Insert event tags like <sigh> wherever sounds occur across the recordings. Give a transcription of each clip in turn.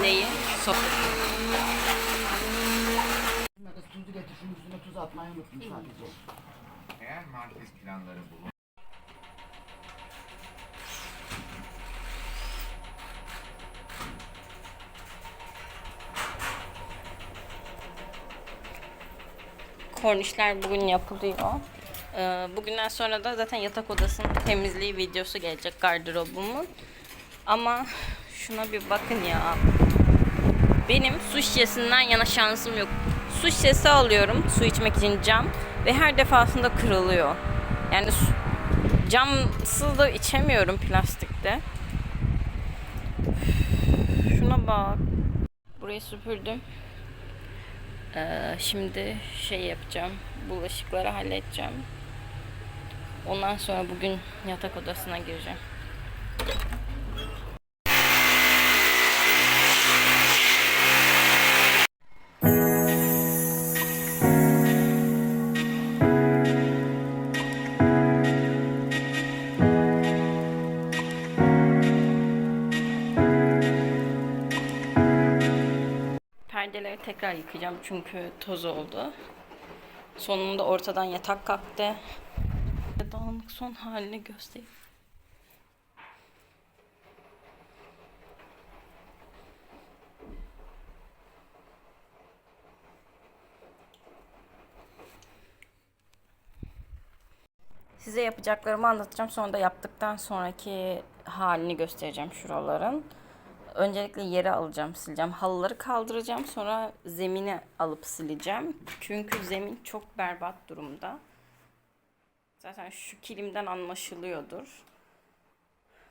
Neyi? Sopa. Bunlara tuzu getir, şunun üstüne tuz atmayı unuttum sadece. Eğer market planları bulun. Kornişler bugün yapılıyor. Ee, bugünden sonra da zaten yatak odasının temizliği videosu gelecek gardırobumun. Ama şuna bir bakın ya. Benim su şişesinden yana şansım yok. Su şişesi alıyorum su içmek için cam ve her defasında kırılıyor. Yani su, camsız da içemiyorum plastikte. Şuna bak. Burayı süpürdüm. Ee, şimdi şey yapacağım. Bulaşıkları halledeceğim. Ondan sonra bugün yatak odasına gireceğim. Perdeleri tekrar yıkayacağım çünkü toz oldu. Sonunda ortadan yatak kalktı. Dağınık son halini göstereyim. Size yapacaklarımı anlatacağım. Sonra da yaptıktan sonraki halini göstereceğim şuraların. Öncelikle yeri alacağım, sileceğim. Halıları kaldıracağım. Sonra zemini alıp sileceğim. Çünkü zemin çok berbat durumda. Zaten şu kilimden anlaşılıyordur.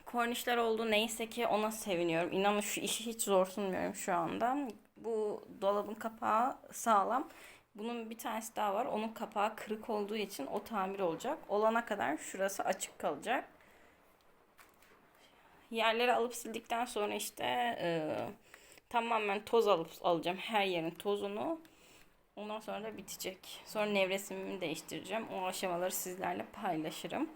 Kornişler oldu neyse ki ona seviniyorum. İnanın şu işi hiç zor sunmuyorum şu anda. Bu dolabın kapağı sağlam. Bunun bir tanesi daha var. Onun kapağı kırık olduğu için o tamir olacak. Olana kadar şurası açık kalacak. Yerleri alıp sildikten sonra işte e, tamamen toz alıp alacağım. Her yerin tozunu. Ondan sonra da bitecek. Sonra nevresimimi değiştireceğim. O aşamaları sizlerle paylaşırım.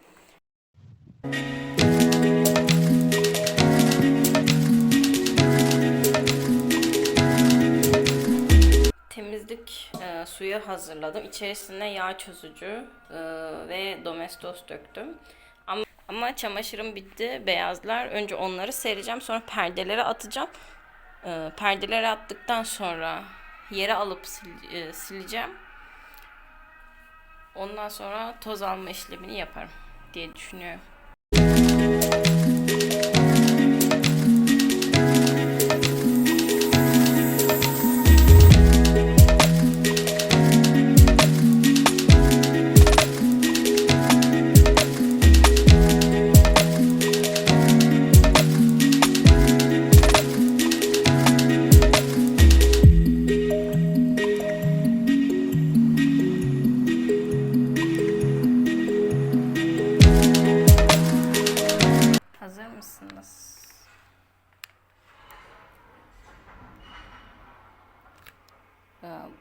Temizlik e, suyu hazırladım. İçerisine yağ çözücü e, ve domestos döktüm. Ama, ama çamaşırım bitti. Beyazlar. Önce onları sereceğim. Sonra perdelere atacağım. E, perdelere attıktan sonra yere alıp sil- e, sileceğim. Ondan sonra toz alma işlemini yaparım diye düşünüyorum.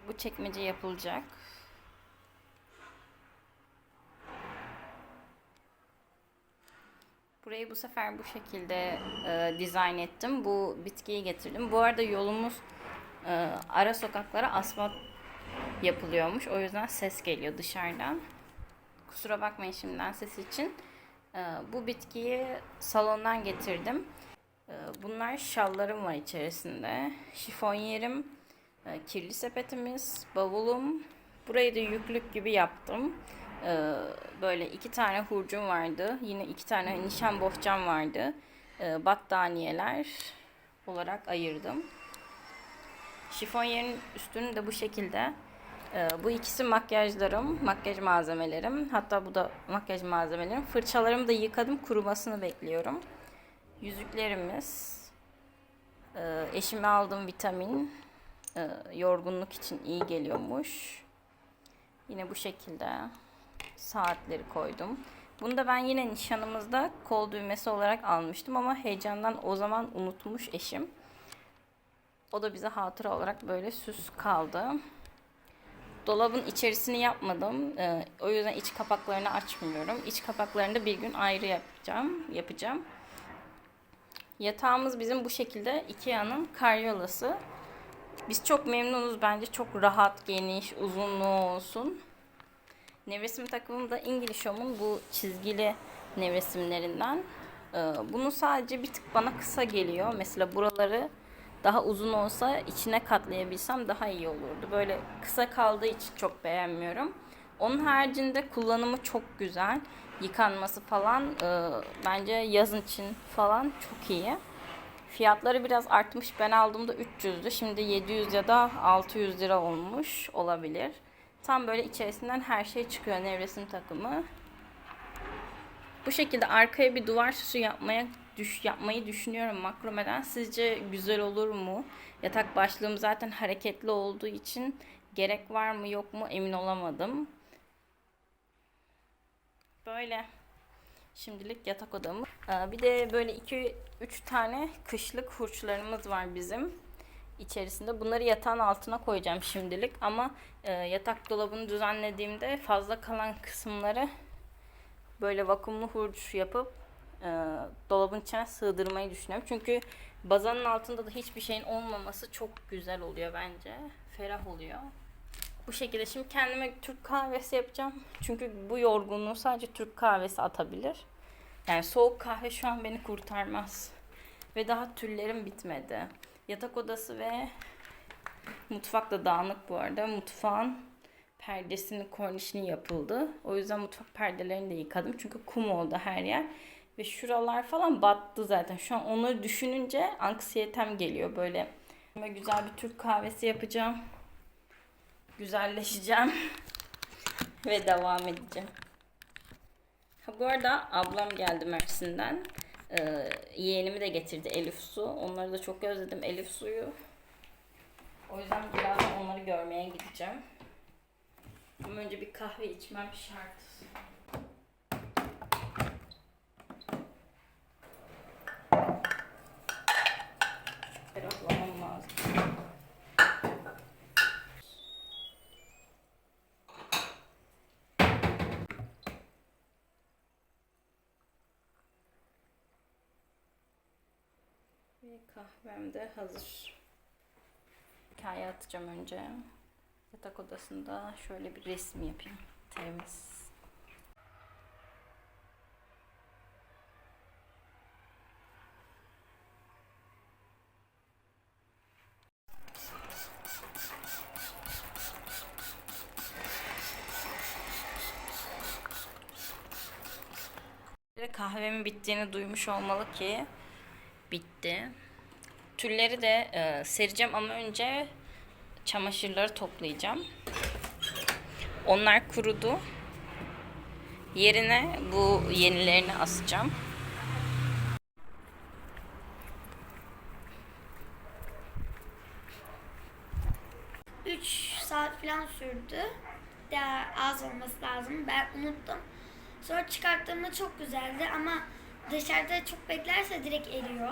Bu çekmece yapılacak. Burayı bu sefer bu şekilde e, dizayn ettim. Bu bitkiyi getirdim. Bu arada yolumuz e, ara sokaklara asfalt yapılıyormuş. O yüzden ses geliyor dışarıdan. Kusura bakmayın şimdiden ses için. Ee, bu bitkiyi salondan getirdim. Ee, bunlar şallarım var içerisinde. Şifonyerim, e, kirli sepetimiz, bavulum. Burayı da yüklük gibi yaptım. Ee, böyle iki tane hurcum vardı. Yine iki tane nişan bohçam vardı. Ee, battaniyeler olarak ayırdım. Şifonyerin üstünü de bu şekilde. Ee, bu ikisi makyajlarım, makyaj malzemelerim. Hatta bu da makyaj malzemelerim. Fırçalarımı da yıkadım, kurumasını bekliyorum. Yüzüklerimiz. Ee, eşime aldığım vitamin. Ee, yorgunluk için iyi geliyormuş. Yine bu şekilde saatleri koydum. Bunu da ben yine nişanımızda kol düğmesi olarak almıştım ama heyecandan o zaman unutmuş eşim. O da bize hatıra olarak böyle süs kaldı. Dolabın içerisini yapmadım. Ee, o yüzden iç kapaklarını açmıyorum. İç kapaklarını da bir gün ayrı yapacağım. Yapacağım. Yatağımız bizim bu şekilde Ikea'nın karyolası. Biz çok memnunuz bence çok rahat, geniş, uzunluğu olsun. Nevresim takımım da English Home'un bu çizgili nevresimlerinden. Ee, Bunu sadece bir tık bana kısa geliyor. Mesela buraları daha uzun olsa içine katlayabilsem daha iyi olurdu. Böyle kısa kaldığı için çok beğenmiyorum. Onun haricinde kullanımı çok güzel. Yıkanması falan e, bence yazın için falan çok iyi. Fiyatları biraz artmış. Ben aldığımda 300'dü. Şimdi 700 ya da 600 lira olmuş olabilir. Tam böyle içerisinden her şey çıkıyor nevresim takımı. Bu şekilde arkaya bir duvar süsü yapmaya düş yapmayı düşünüyorum makromeden. Sizce güzel olur mu? Yatak başlığım zaten hareketli olduğu için gerek var mı yok mu emin olamadım. Böyle. Şimdilik yatak odamız. Ee, Bir de böyle 2-3 tane kışlık hurçlarımız var bizim içerisinde. Bunları yatağın altına koyacağım şimdilik ama e, yatak dolabını düzenlediğimde fazla kalan kısımları böyle vakumlu hurç yapıp e, dolabın içine sığdırmayı düşünüyorum. Çünkü bazanın altında da hiçbir şeyin olmaması çok güzel oluyor bence. Ferah oluyor. Bu şekilde şimdi kendime Türk kahvesi yapacağım. Çünkü bu yorgunluğu sadece Türk kahvesi atabilir. Yani soğuk kahve şu an beni kurtarmaz. Ve daha tüllerim bitmedi. Yatak odası ve mutfak da dağınık bu arada. Mutfağın perdesinin kornişini yapıldı. O yüzden mutfak perdelerini de yıkadım. Çünkü kum oldu her yer. Ve şuralar falan battı zaten. Şu an onları düşününce anksiyetem geliyor böyle. Güzel bir Türk kahvesi yapacağım. Güzelleşeceğim. <laughs> Ve devam edeceğim. Ha, bu arada ablam geldi Mersin'den. Ee, yeğenimi de getirdi Elif Su. Onları da çok özledim Elif Su'yu. O yüzden birazdan onları görmeye gideceğim. Ama önce bir kahve içmem şart. Ferahlamam lazım. Ve kahvem de hazır. Hikaye atacağım önce. Yatak odasında şöyle bir resim yapayım. Temiz. Kahvemin bittiğini duymuş olmalı ki bitti. Tülleri de e, sereceğim ama önce çamaşırları toplayacağım. Onlar kurudu. Yerine bu yenilerini asacağım. Üç saat falan sürdü. Daha az olması lazım. Ben unuttum. Sonra çıkarttığımda çok güzeldi ama dışarıda çok beklerse direkt eriyor.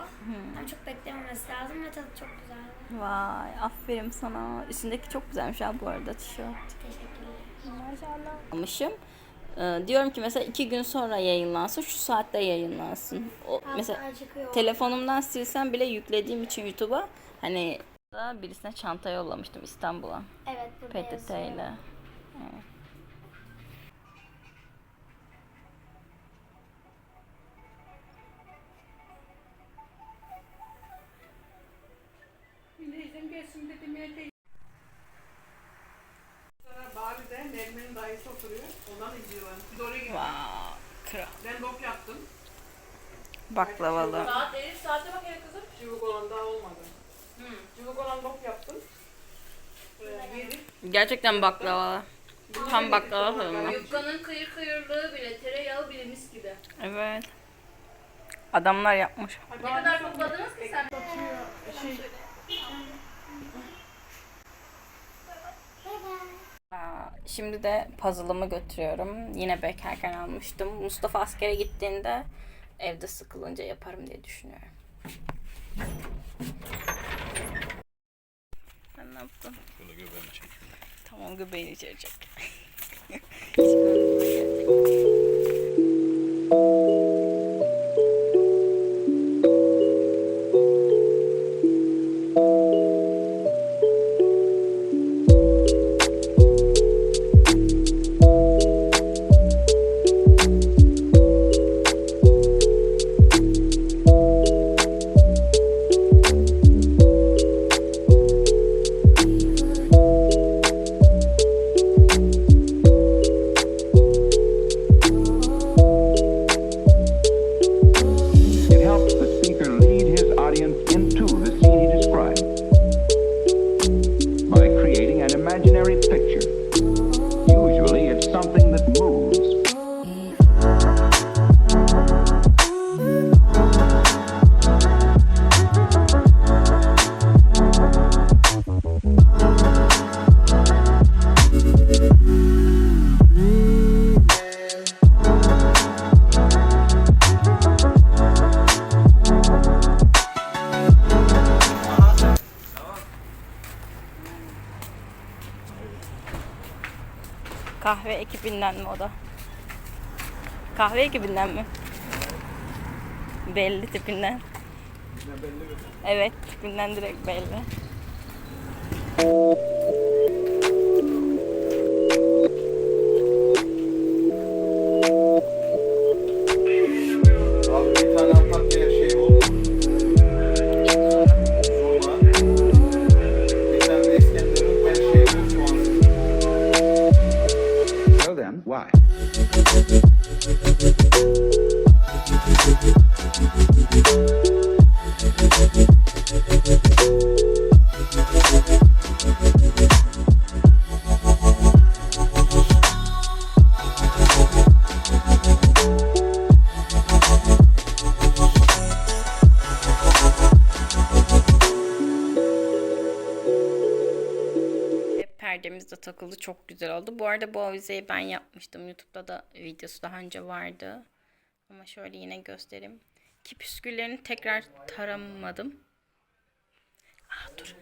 Ama çok beklememesi lazım ve tadı çok güzeldi. Vay aferin sana. Üstündeki çok güzelmiş ha bu arada tişört. Teşekkürler. Maşallah. Almışım. Ee, diyorum ki mesela iki gün sonra yayınlansın, şu saatte yayınlansın. O, mesela Mesela çıkıyor. telefonumdan silsem bile yüklediğim için YouTube'a hani da birisine çanta yollamıştım İstanbul'a. evet burada PTT yazıyor. ile. Ondan izliyorlar. Biz oraya gittik. Wow, kral. Ben dok yaptım. Baklavalı. Saat Elif saate bak ya kızım. Cıvık olan daha olmadı. Cıvık olan dok yaptım. Ee, yedik. Gerçekten baklavalı. Tam baklava tadında. Yufkanın kıyır kıyırlığı bile, tereyağı bile mis gibi. Evet. Adamlar yapmış. Hadi Ne kadar topladınız ki sen? Şey, Aa, Şimdi de puzzle'ımı götürüyorum. Yine bekarken almıştım. Mustafa askere gittiğinde evde sıkılınca yaparım diye düşünüyorum. Sen ne yaptın? Şöyle göbeğimi çek. Tamam göbeğini içerecek. Hiç <laughs> ekibinden mi o da? Kahve ekibinden mi? Belli tipinden. Evet tipinden direkt belli. Takıldı. Çok güzel oldu. Bu arada bu avizeyi ben yapmıştım. YouTube'da da videosu daha önce vardı. Ama şöyle yine göstereyim. Ki püsküllerini tekrar taramadım. Aa, dur.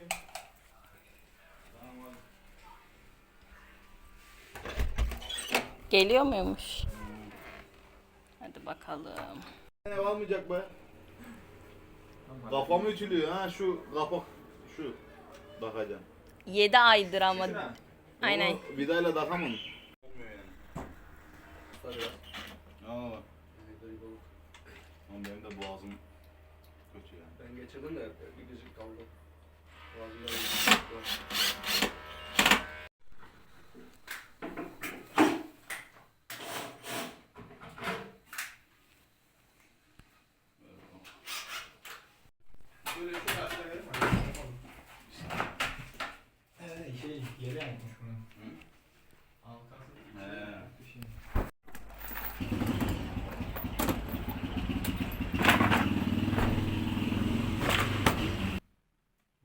Geliyor muymuş? Hadi bakalım. Ne almayacak be? Kafam ütülüyor ha şu kapak şu takacağım. 7 aydır ama. Şuna. Aynen. Onu Vidayla takamam. Olmuyor yani. Oğlum benim de boğazım kötü yani. Ben geçirdim de bir gıcık kaldı. Boğazımda bir gıcık var. Böyle şey aşağı verim mi? Ee, şey yere yapmış bunu. Halkası He. bir şey.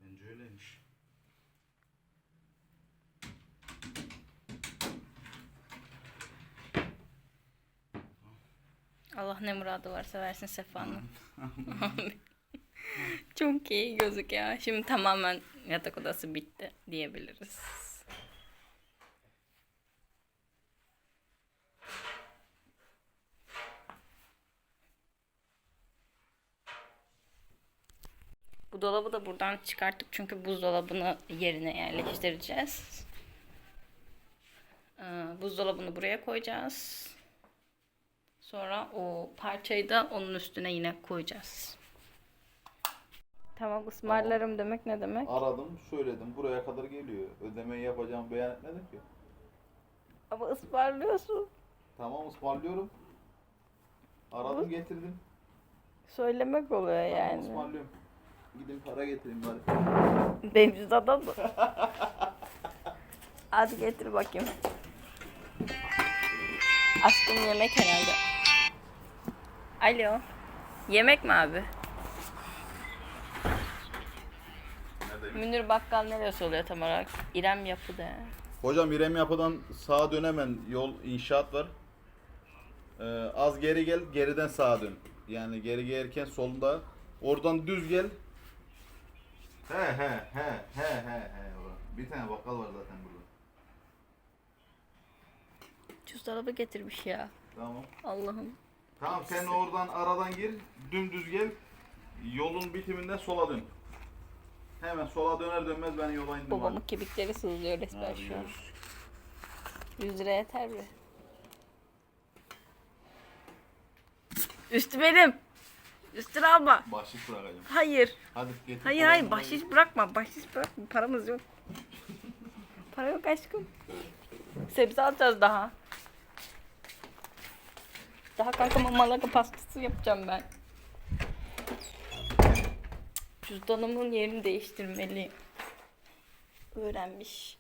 Bence öyleymiş. Allah ne muradı varsa versin Sefa'nın. <laughs> Çok iyi gözüküyor. Şimdi tamamen yatak odası bitti diyebiliriz. Bu dolabı da buradan çıkarttık çünkü buzdolabını yerine yerleştireceğiz. Ee, buzdolabını buraya koyacağız. Sonra o parçayı da onun üstüne yine koyacağız. Tamam ısmarlarım demek ne demek? Aradım, söyledim. Buraya kadar geliyor. Ödemeyi yapacağım beyan etmedim ki. Ama ısmarlıyorsun. Tamam ısmarlıyorum. Aradım getirdim. Söylemek oluyor Tamam yani. ısmarlıyorum. Gidin para getireyim bari. Benim cüzdanım mı? <laughs> Hadi getir bakayım. Aşkım yemek herhalde. Alo. Yemek mi abi? Münir Bakkal neresi oluyor tam olarak? İrem Yapı'da. Hocam İrem Yapı'dan sağa dön hemen yol inşaat var. Ee, az geri gel, geriden sağa dön. Yani geri gelirken solunda. Oradan düz gel. He he he he he he. Bir tane bakkal var zaten burada. Cüzdanımı getirmiş ya. Tamam. Allah'ım. Tamam sen oradan aradan gir, dümdüz gel. Yolun bitiminden sola dön. Hemen sola döner dönmez ben yola indim. Babamın abi. kemikleri sızlıyor resmen şu an. görüşürüz. 100 lira yeter mi? Üstü benim. Üstünü alma. Bahşiş bırakacağım. Hayır. Hadi getir. Hayır hayır bahşiş bırakma. Bahşiş bırakma. Paramız yok. <laughs> Para yok aşkım. Sebze alacağız daha. Daha kanka mamalaka pastası yapacağım ben. Cüzdanımın yerini değiştirmeliyim. Öğrenmiş.